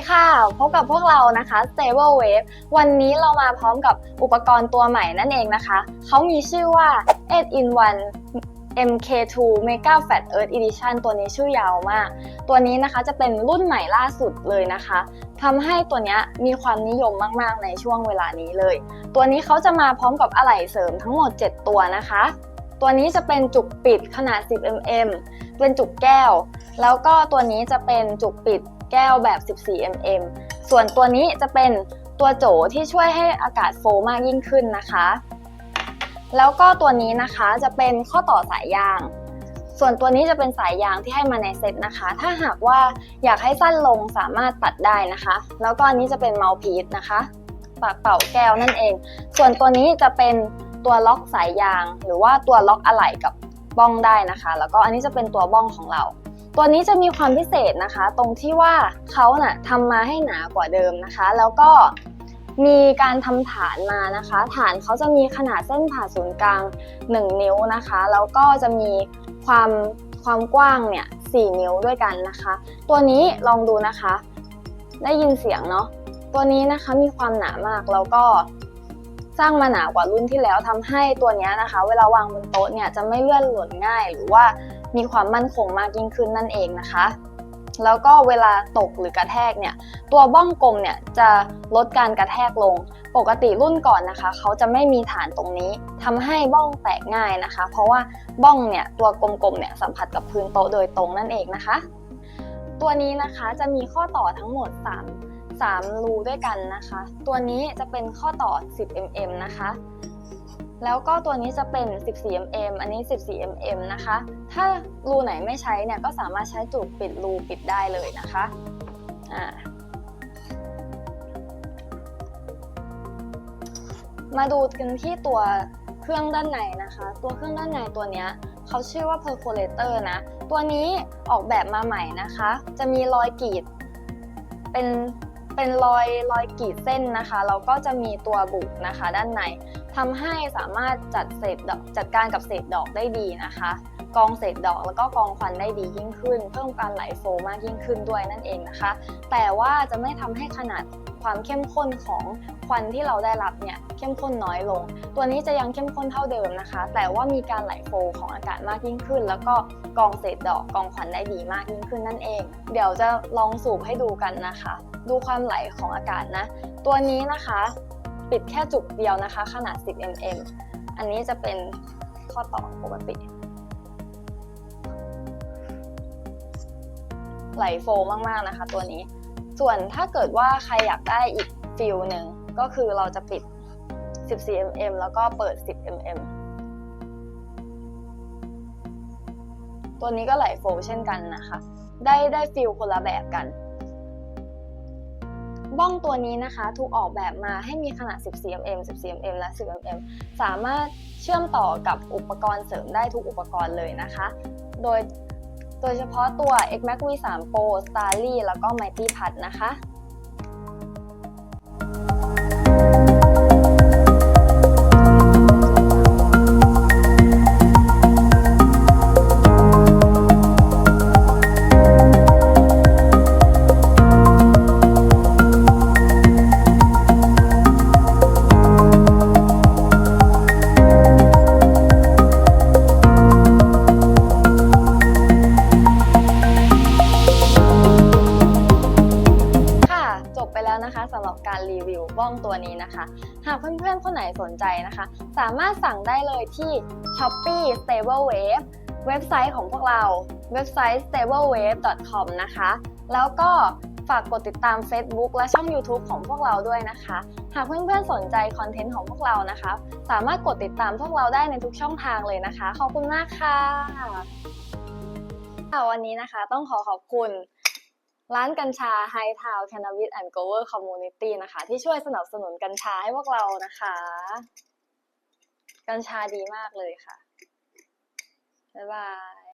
ดีค่ะ พบกับพวกเรานะคะ Stable Wave วันนี้เรามาพร้อมกับอุปกรณ์ตัวใหม่นั่นเองนะคะ เขามีชื่อว่า 8 in 1 MK2 Mega Fat Earth Edition ตัวนี้ชื่อยาวมาก ตัวนี้นะคะจะเป็นรุ่นใหม่ล่าสุดเลยนะคะทำให้ตัวนี้มีความนิยมมาก ๆ ในช่วงเวลานี้เลย ตัวนี้เขาจะมาพร้อมกับอะไหล่เสริมทั้งหมด 7 ตัวนะคะ ตัวนี้จะเป็นจุกปิดขนาด 10 mm เป็นจุกแก้ว แล้วก็ตัวนี้จะเป็นจุกปิด แก้วแบบ 14 mm ส่วนตัวนี้จะเป็นตัวโจที่ช่วยให้อากาศโฟล์มากยิ่งขึ้นนะคะ แล้วก็ตัวนี้นะคะจะเป็นข้อต่อสายยาง ส่วนตัวนี้จะเป็นสายยางที่ให้มาในเซ็ตนะคะ ถ้าหากว่าอยากให้สั้นลงสามารถตัดได้นะคะ แล้วก็อันนี้จะเป็นเมาส์พีซนะคะปากเป่าแก้วนั่นเอง ส่วนตัวนี้จะเป็นตัวล็อกสายยาง หรือว่าตัวล็อกอะไหล่กับบ้องได้นะคะ แล้วก็อันนี้จะเป็นตัวบ้องของเรา ตัวนี้จะมีความพิเศษนะคะ ตรงที่ว่าเขาน่ะทำมาให้หนากว่าเดิมนะคะ แล้วก็มีการทำฐานมานะคะ ฐานเขาจะมีขนาดเส้นผ่าศูนย์กลาง 1 นิ้วนะคะ แล้วก็จะมีความความกว้างเนี่ย4นิ้วด้วยกันนะคะ ตัวนี้ลองดูนะคะ ได้ยินเสียงเนาะตัวนี้นะคะมีความหนามากแล้วก็สร้างมาหนากว่ารุ่นที่แล้วทำให้ตัวนี้นะคะ เวลาวางบนโต๊ะเนี่ยจะไม่เลื่อนหล่นง่ายหรือว่า มีความมั่นคงมากยิ่งขึ้นนั่นเองนะคะ แล้วก็เวลาตกหรือกระแทกเนี่ย ตัวบ้องกลมเนี่ยจะลดการกระแทกลง ปกติรุ่นก่อนนะคะ เขาจะไม่มีฐานตรงนี้ทำให้บ้องแตกง่ายนะคะ เพราะว่าบ้องเนี่ยตัวกลมๆเนี่ยสัมผัสกับพื้นโต๊ะโดยตรงนั่นเองนะคะ ตัวนี้นะคะจะมีข้อต่อทั้งหมด 3 3 รูด้วยกันนะคะ ตัวนี้จะเป็นข้อต่อ 10 mm นะคะ แล้วก็ตัวนี้จะเป็น 14 mm อันนี้ 14 mm นะคะ ถ้ารูไหนไม่ใช้เนี่ยก็สามารถใช้จุกปิดรูปิดได้เลยนะคะอ่ามาดูกันที่ตัวเครื่องด้านในนะคะ ตัวเครื่องด้านในตัวเนี้ยเขาชื่อว่า percolator นะ ตัวนี้ออกแบบมาใหม่นะคะ จะมีรอยกรีดเป็น เป็นรอยรอยกรีดเส้นนะคะแล้วก็จะมีตัวบุกนะคะ ด้านในทำให้สามารถจัดเศษดอกจัดการกับเศษดอกได้ดีนะคะ กองเศษดอกแล้วก็กองควันได้ดียิ่งขึ้น เพิ่มการไหลโฟมากยิ่งขึ้นด้วยนั่นเองนะคะ แต่ว่าจะไม่ทำให้ขนาดความเข้มข้นของควันที่เราได้รับเนี่ยเข้มข้นน้อยลง ตัวนี้จะยังเข้มข้นเท่าเดิมนะคะ แต่ว่ามีการไหลโฟของอากาศมากยิ่งขึ้น แล้วก็ กองเศษดอกกองควันได้ดีมากยิ่งขึ้นนั่นเอง เดี๋ยวจะลองสูบให้ดูกันนะคะ ดูความไหลของอากาศนะ ตัวนี้นะคะ ปิดแค่จุกเดียวนะคะ ขนาด 10 mm อันนี้จะเป็นข้อต่อปกติ ไหลโฟลมากๆนะคะตัวนี้ ส่วนถ้าเกิดว่าใครอยากได้อีกฟิลหนึ่งก็คือเราจะปิด 14 mm แล้วก็เปิด 10 mm ตัวนี้ก็ไหลโฟล์เช่นกันนะคะ ได้ได้ฟิลคนละแบบกัน บ้องตัวนี้นะคะ ถูกออกแบบมาให้มีขนาด 14 mm 14 mm และ 10 mm สามารถเชื่อมต่อกับอุปกรณ์เสริมได้ทุกอุปกรณ์เลยนะคะ โดยโดยเฉพาะตัว XMAX V3 Pro Starly แล้วก็ Mighty Pad นะคะค่ะ องตัวนี้นะคะ หากเพื่อนๆ คนไหนสนใจนะคะ สามารถสั่งได้เลยที่ Shopee Stable Wave เว็บไซต์ของพวกเราเว็บไซต์ stablewave.com นะคะ แล้วก็ฝากกดติดตาม Facebook และช่อง YouTube ของพวกเราด้วยนะคะ หากเพื่อนๆสนใจคอนเทนต์ของพวกเรานะคะ สามารถกดติดตามพวกเราได้ในทุกช่องทางเลยนะคะ ขอบคุณมากค่ะค่ะวันนี้นะคะต้องขอขอบคุณ ร้านกัญชาไฮทาวแคนาบิสแอนด์โกเวอร์คอมมูนิตี้นะคะ ที่ช่วยสนับสนุนกัญชาให้พวกเรานะคะ กัญชาดีมากเลยค่ะ บ๊ายบาย